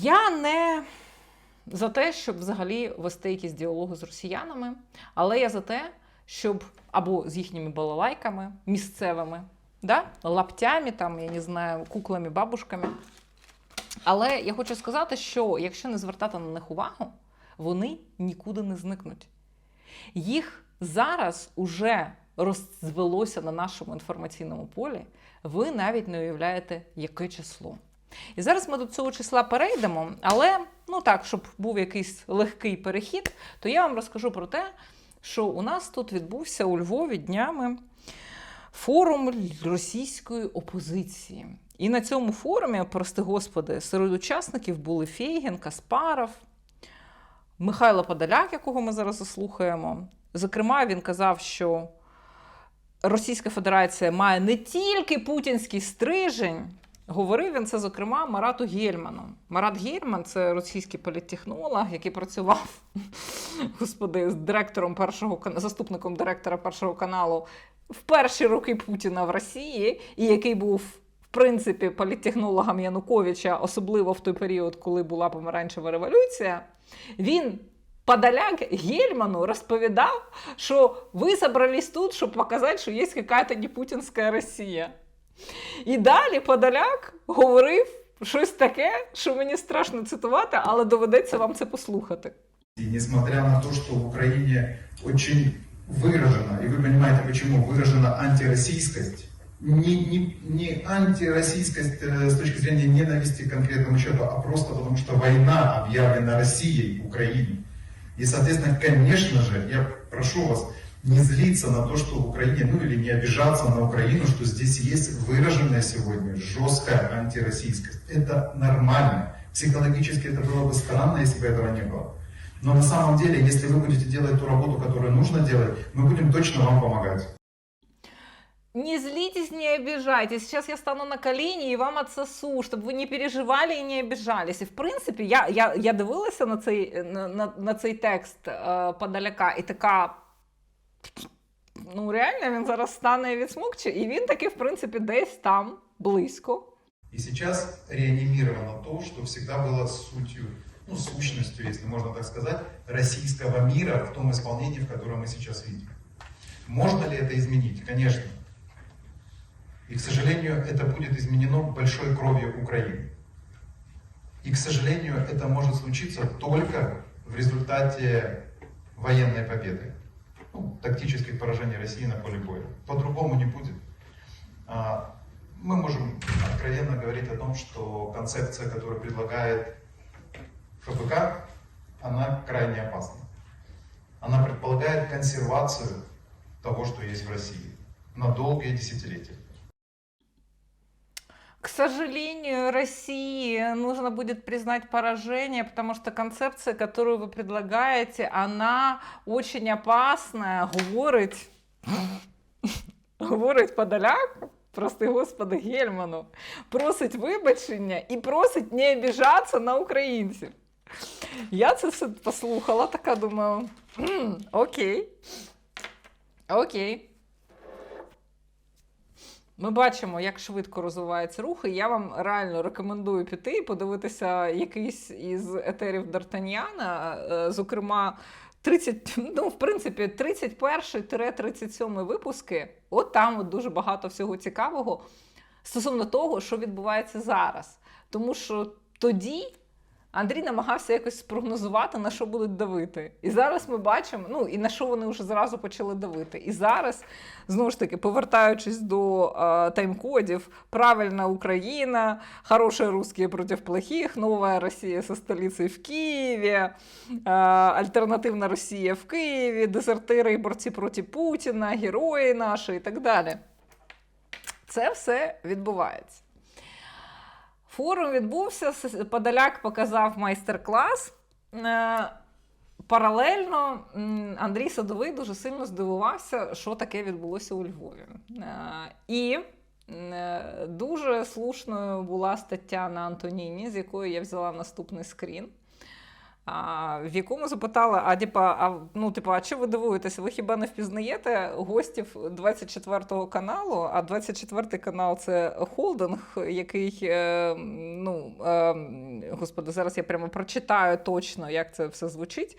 Я не за те, щоб взагалі вести якісь діалоги з росіянами, але я за те, щоб або з їхніми балалайками місцевими, да? лаптями, там, я не знаю, куклами, бабушками. Але я хочу сказати, що якщо не звертати на них увагу, вони нікуди не зникнуть. Їх зараз уже розвелося на нашому інформаційному полі. Ви навіть не уявляєте, яке число. І зараз ми до цього числа перейдемо, але ну так, щоб був якийсь легкий перехід, то я вам розкажу про те, що у нас тут відбувся у Львові днями форум російської опозиції. І на цьому форумі, прости господи, серед учасників були Фейгін, Каспаров, Михайло Подоляк, якого ми зараз заслухаємо. Зокрема, він казав, що Російська Федерація має не тільки путінський стрижень. Говорив він це, зокрема, Марату Гельману. Марат Гельман це російський політтехнолог, який працював господи, з директором першого заступником директора першого каналу в перші роки Путіна в Росії, і який був, в принципі, політтехнологом Януковича, особливо в той період, коли була помаранчева революція. Він Подоляк Гельману розповідав, що ви собрались тут, щоб показати, що є якась не путінська Росія. І далі Подоляк говорив щось таке, що мені страшно цитувати, але доведеться вам це послухати. И несмотря на то, что в Украине очень выражена, и вы понимаете, почему выражена антироссийскость, не, не, не антироссийскость э, с точки зрения ненависти к конкретному человеку, а просто потому что война объявлена Россией в Украине. И, соответственно, конечно же, я прошу вас не злиться на то, что в Украине, ну или не обижаться на Украину, что здесь есть выраженная сегодня жесткая антироссийскость. Это нормально. Психологически это было бы странно, если бы этого не было. Но на самом деле, если вы будете делать ту работу, которую нужно делать, мы будем точно вам помогать. Не злитесь, не обижайтесь. Сейчас я стану на коліні і вам отсосу, щоб ви не переживали і не обіжались. І в принципі, я, я, я дивилася на цей, на, на, на цей текст е, Подаляка і така. Ну, реально, він зараз стане і відсмокче, і він таки, в принципі, десь там близько. И сейчас реанимировано то, что всегда было сутью, ну, сущностью, если можно так сказать, российского мира в том исполнении, в котором мы сейчас видим. Можно ли это изменить? Конечно. И, к сожалению, это будет изменено большой кровью Украины. И, к сожалению, это может случиться только в результате военной победы. Ну, тактических поражений России на поле боя. По-другому не будет. А, Мы можем откровенно говорить о том, что концепция, которую предлагает ФБК, она крайне опасна. Она предполагает консервацию того, что есть в России на долгие десятилетия. К сожалению, России нужно будет признать поражение, потому что концепция, которую вы предлагаете, она очень опасная, говорить, говорить Подоляк, прости господи, Гельману, просить вибачення і просить не обіжатися на українців. Я це все послухала, така думаю, «М, окей. Окей. Ми бачимо, як швидко розвиваються рухи. Я вам реально рекомендую піти і подивитися якийсь із етерів Д'Артаньяна, е, зокрема. 30, ну, в принципі, 31-37 випуски, от там от дуже багато всього цікавого стосовно того, що відбувається зараз. Тому що тоді Андрій намагався якось спрогнозувати, на що будуть давити. І зараз ми бачимо, ну і на що вони вже зразу почали давити. І зараз, знову ж таки, повертаючись до е, тайм-кодів, правильна Україна, хороші русські проти плохих, нова Росія зі столицею в Києві, е, альтернативна Росія в Києві, дезертири і борці проти Путіна, герої наші і так далі. Це все відбувається. Форум відбувся, Подоляк показав майстер-клас. Е, Паралельно Андрій Садовий дуже сильно здивувався, що таке відбулося у Львові. Е, І е, дуже слушною була стаття на Антоніні, з якої я взяла наступний скрін. А, в якому запитали: а типа, а ну, типа, а чи ви дивуєтеся? Ви хіба не впізнаєте гостів 24-го каналу? А 24-й канал це холдинг, який е, ну е, господи, зараз я прямо прочитаю точно, як це все звучить.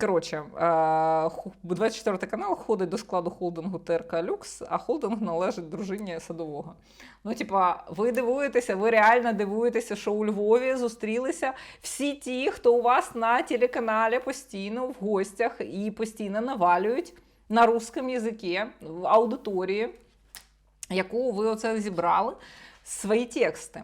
Коротше, е, ху- 24 канал входить до складу холдингу ТРК Люкс, а холдинг належить дружині садового. Ну, типа, ви дивуєтеся, ви реально дивуєтеся, що у Львові зустрілися всі ті, хто у вас на телеканале постійно в гостях і постійно навалюють на русском язикі в аудиторії, яку ви оце зібрали, свої тексти.